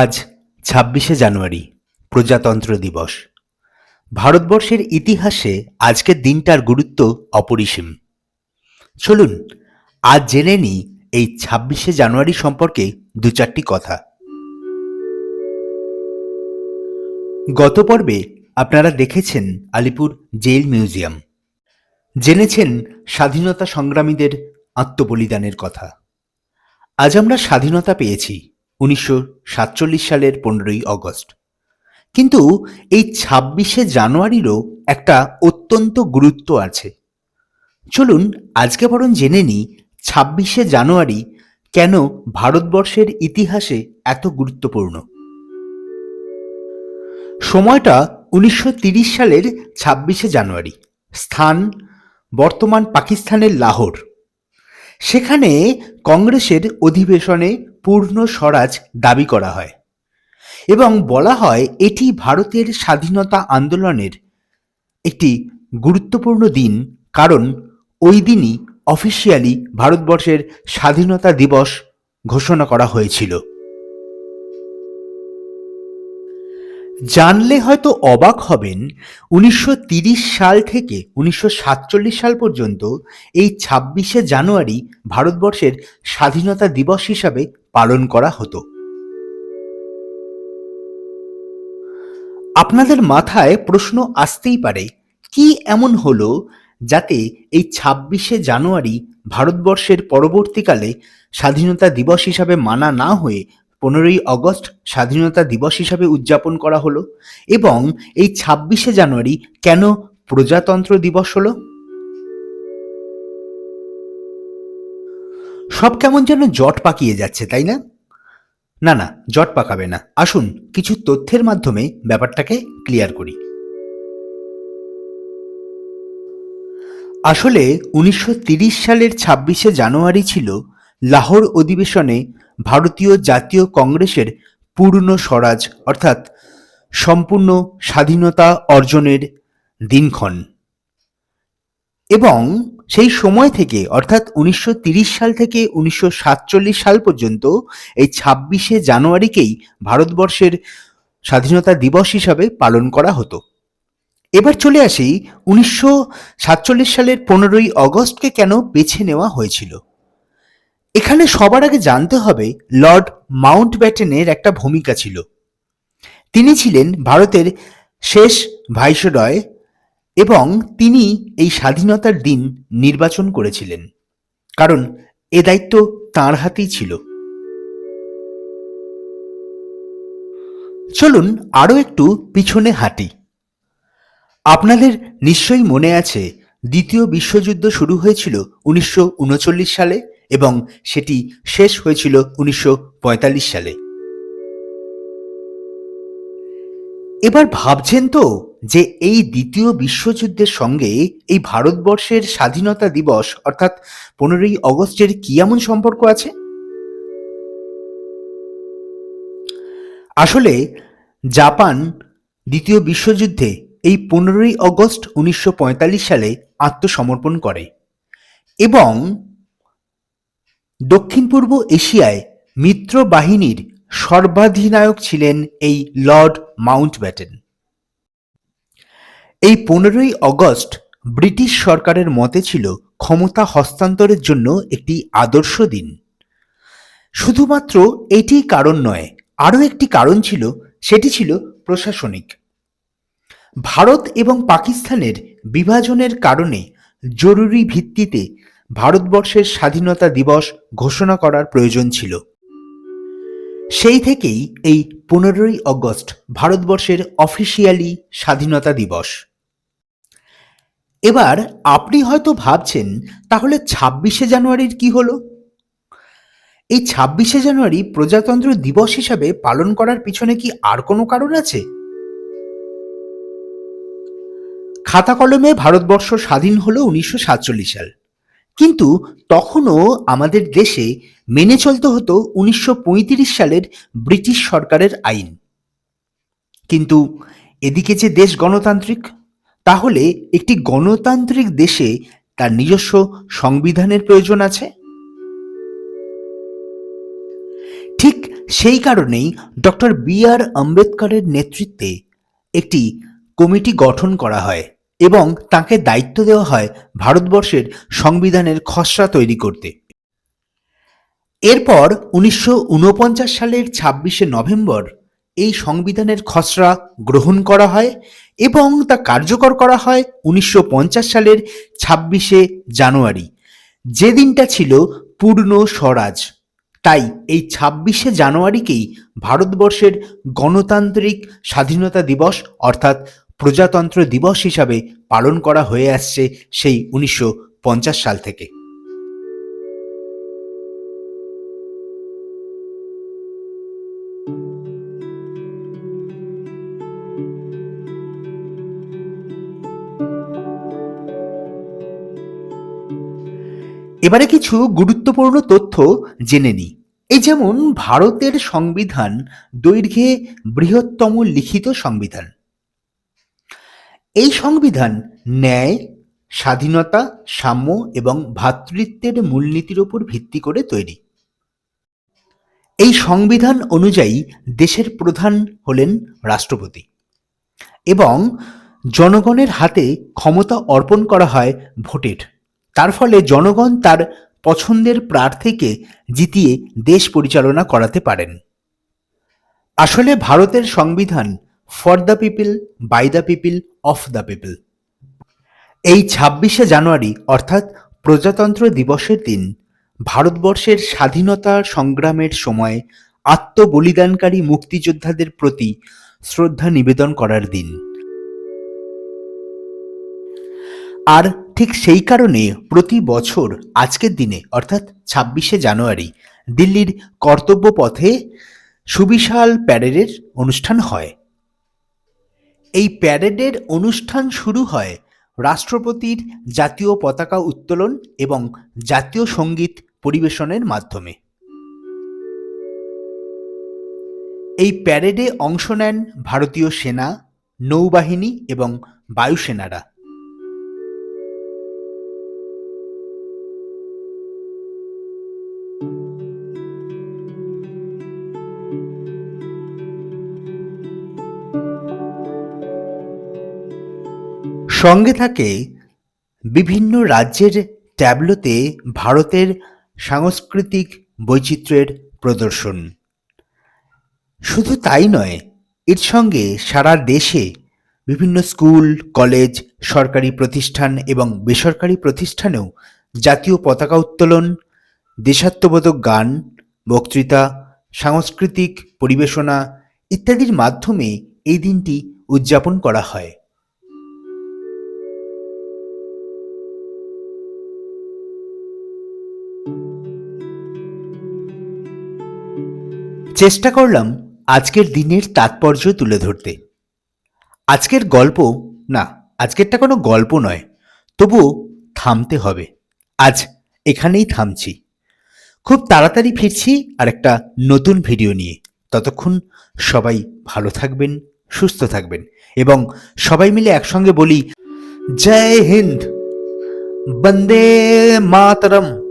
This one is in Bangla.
আজ ছাব্বিশে জানুয়ারি, প্রজাতন্ত্র দিবস। ভারতবর্ষের ইতিহাসে আজকের দিনটার গুরুত্ব অপরিসীম। চলুন, আজ জেনে নিই এই ছাব্বিশে জানুয়ারি সম্পর্কে দু চারটি কথা। গত পর্বে আপনারা দেখেছেন আলিপুর জেল মিউজিয়াম। জেনেছেন স্বাধীনতা সংগ্রামীদের আত্মবলিদানের কথা। আজ আমরা স্বাধীনতা পেয়েছি। উনিশশো সাতচল্লিশ সালের পনেরোই অগস্ট। কিন্তু এই ছাব্বিশে জানুয়ারিরও একটা অত্যন্ত গুরুত্ব আছে। চলুন আজকে বরং জেনে নিই ছাব্বিশে জানুয়ারি কেন ভারতবর্ষের ইতিহাসে এত গুরুত্বপূর্ণ। সময়টা উনিশশো সালের ছাব্বিশে জানুয়ারি। স্থান বর্তমান পাকিস্তানের লাহোর। সেখানে কংগ্রেসের অধিবেশনে পূর্ণ স্বরাজ দাবি করা হয় এবং বলা হয় এটি ভারতের স্বাধীনতা আন্দোলনের একটি গুরুত্বপূর্ণ দিন কারণ ওই দিনই অফিসিয়ালি ভারতবর্ষের স্বাধীনতা দিবস ঘোষণা করা হয়েছিল। জানলে হয়তো অবাক হবেন, উনিশশো সাল থেকে উনিশশো সাতচল্লিশ সাল পর্যন্ত এই ছাব্বিশে জানুয়ারি ভারতবর্ষের স্বাধীনতা দিবস হিসাবে পালন করা হতো। আপনাদের মাথায় প্রশ্ন আসতেই পারে, কি এমন হলো যাতে এই ছাব্বিশে জানুয়ারি ভারতবর্ষের পরবর্তীকালে স্বাধীনতা দিবস হিসাবে মানা না হয়ে পনেরোই অগস্ট স্বাধীনতা দিবস হিসাবে উদযাপন করা হলো এবং এই ছাব্বিশে জানুয়ারি কেন প্রজাতন্ত্র দিবস হলো? সব কেমন যেন জট পাকিয়ে যাচ্ছে, তাই না? না না, জট পাকাবে না। আসুন, কিছু তথ্যের মাধ্যমে ব্যাপারটাকে ক্লিয়ার করি। আসলে উনিশশো সালের ছাব্বিশে জানুয়ারি ছিল লাহোর অধিবেশনে ভারতীয় জাতীয় কংগ্রেসের পূর্ণ স্বরাজ, অর্থাৎ সম্পূর্ণ স্বাধীনতা অর্জনের দিনক্ষণ। এবং সেই সময় থেকে, অর্থাৎ উনিশশো সাল থেকে উনিশশো সাতচল্লিশ সাল পর্যন্ত, এই ছাব্বিশে জানুয়ারিকেই ভারতবর্ষের স্বাধীনতা দিবস হিসাবে পালন করা হতো। এবার চলে আসি, উনিশশো সাতচল্লিশ সালের পনেরোই অগস্টকে কেন বেছে নেওয়া হয়েছিল? এখানে সবার আগে জানতে হবে লর্ড মাউন্ট ব্যাটেনের একটা ভূমিকা ছিল। তিনি ছিলেন ভারতের শেষ ভাইসরয় এবং তিনি এই স্বাধীনতার দিন নির্বাচন করেছিলেন, কারণ এ দায়িত্ব তাঁর হাতেই ছিল। চলুন আরও একটু পিছনে হাঁটি। আপনাদের নিশ্চয়ই মনে আছে, দ্বিতীয় বিশ্বযুদ্ধ শুরু হয়েছিল উনিশশো উনচল্লিশ সালে। এবং সেটি শেষ হয়েছিল উনিশশো পঁয়তাল্লিশ সালে। এবার ভাবছেন তো যে এই দ্বিতীয় বিশ্বযুদ্ধের সঙ্গে এই ভারতবর্ষের স্বাধীনতা দিবস, অর্থাৎ পনেরোই অগস্টের কি এমন সম্পর্ক আছে? আসলে জাপান দ্বিতীয় বিশ্বযুদ্ধে এই পনেরোই অগস্ট উনিশশো পঁয়তাল্লিশ সালে আত্মসমর্পণ করে এবং দক্ষিণ পূর্ব এশিয়ায় মিত্র বাহিনীর সর্বাধিনায়ক ছিলেন এই লর্ড মাউন্ট ব্যাটেন এই পনেরোই অগস্ট ব্রিটিশ সরকারের মতে ছিল ক্ষমতা হস্তান্তরের জন্য একটি আদর্শ দিন। শুধুমাত্র এটি কারণ নয়, আরও একটি কারণ ছিল, সেটি ছিল প্রশাসনিক। ভারত এবং পাকিস্তানের বিভাজনের কারণে জরুরি ভিত্তিতে ভারতবর্ষের স্বাধীনতা দিবস ঘোষণা করার প্রয়োজন ছিল। সেই থেকেই এই পনেরোই অগস্ট ভারতবর্ষের অফিসিয়ালি স্বাধীনতা দিবস। এবার আপনি হয়তো ভাবছেন, তাহলে ছাব্বিশে জানুয়ারির কি হলো? এই ছাব্বিশে জানুয়ারি প্রজাতন্ত্র দিবস হিসাবে পালন করার পিছনে কি আর কোনো কারণ আছে? খাতা কলমে ভারতবর্ষ স্বাধীন হলো উনিশশো সাতচল্লিশ সাল। কিন্তু তখনও আমাদের দেশে মেনে চলতে হতো উনিশশো পঁয়ত্রিশ সালের ব্রিটিশ সরকারের আইন। কিন্তু এদিকে যে দেশ গণতান্ত্রিক, তাহলে একটি গণতান্ত্রিক দেশে তার নিজস্ব সংবিধানের প্রয়োজন আছে? ঠিক সেই কারণেই ডক্টর বি আর আম্বেদকরের নেতৃত্বে একটি কমিটি গঠন করা হয়। এবং তাকে দায়িত্ব দেওয়া হয় ভারতবর্ষের সংবিধানের খসড়া তৈরি করতে। এরপর উনিশশো উনপঞ্চাশ সালের ছাব্বিশে নভেম্বর এই সংবিধানের খসড়া গ্রহণ করা হয় এবং তা কার্যকর করা হয় উনিশশো পঞ্চাশ সালের ছাব্বিশে জানুয়ারি। যে দিনটা ছিল পূর্ণ স্বরাজ। তাই এই ছাব্বিশে জানুয়ারিকেই ভারতবর্ষের গণতান্ত্রিক স্বাধীনতা দিবস অর্থাৎ প্রজাতন্ত্র দিবস হিসাবে পালন করা হয়ে আসছে সেই উনিশশো পঞ্চাশ সাল থেকে। এবারে কিছু গুরুত্বপূর্ণ তথ্য জেনে নিই। এই যেমন ভারতের সংবিধান দৈর্ঘ্যে বৃহত্তম লিখিত সংবিধান। এই সংবিধান ন্যায়, স্বাধীনতা, সাম্য এবং ভ্রাতৃত্বের মূলনীতির উপর ভিত্তি করে তৈরি। এই সংবিধান অনুযায়ী দেশের প্রধান হলেন রাষ্ট্রপতি এবং জনগণের হাতে ক্ষমতা অর্পণ করা হয় ভোটের। তার ফলে জনগণ তার পছন্দের প্রার্থীকে জিতিয়ে দেশ পরিচালনা করাতে পারেন। আসলে ভারতের সংবিধান for the people by the people of the people এই ছাব্বিশে জানুয়ারি, অর্থাৎ প্রজাতন্ত্র দিবসের দিন, ভারতবর্ষের স্বাধীনতা সংগ্রামের সময় আত্মবলিদানকারী মুক্তিযোদ্ধাদের প্রতি শ্রদ্ধা নিবেদন করার দিন। আর ঠিক সেই কারণে প্রতি বছর আজকের দিনে, অর্থাৎ ছাব্বিশে জানুয়ারি, দিল্লির কর্তব্য পথে সুবিশাল প্যারেডের অনুষ্ঠান হয়। এই প্যারেডের অনুষ্ঠান শুরু হয় রাষ্ট্রপতির জাতীয় পতাকা উত্তোলন এবং জাতীয় সংগীত পরিবেশনের মাধ্যমে। এই প্যারেডে অংশ নেন ভারতীয় সেনা, নৌবাহিনী এবং বায়ুসেনারা। সঙ্গে থাকে বিভিন্ন রাজ্যের ট্যাবলোতে ভারতের সাংস্কৃতিক বৈচিত্র্যের প্রদর্শন। শুধু তাই নয়, এর সঙ্গে সারা দেশে বিভিন্ন স্কুল, কলেজ, সরকারি প্রতিষ্ঠান এবং বেসরকারি প্রতিষ্ঠানেও জাতীয় পতাকা উত্তোলন, দেশাত্মবোধক গান, বক্তৃতা, সাংস্কৃতিক পরিবেশনা ইত্যাদির মাধ্যমে এই দিনটি উদযাপন করা হয়। চেষ্টা করলাম আজকের দিনের তাৎপর্য তুলে ধরতে। আজকের গল্প, না, আজকেরটা কোনো গল্প নয়, তবুও থামতে হবে। আজ এখানেই থামছি। খুব তাড়াতাড়ি ফিরছি আর একটা নতুন ভিডিও নিয়ে। ততক্ষণ সবাই ভালো থাকবেন, সুস্থ থাকবেন এবং সবাই মিলে একসঙ্গে বলি, জয় হিন্দ, বন্দে মাতরম।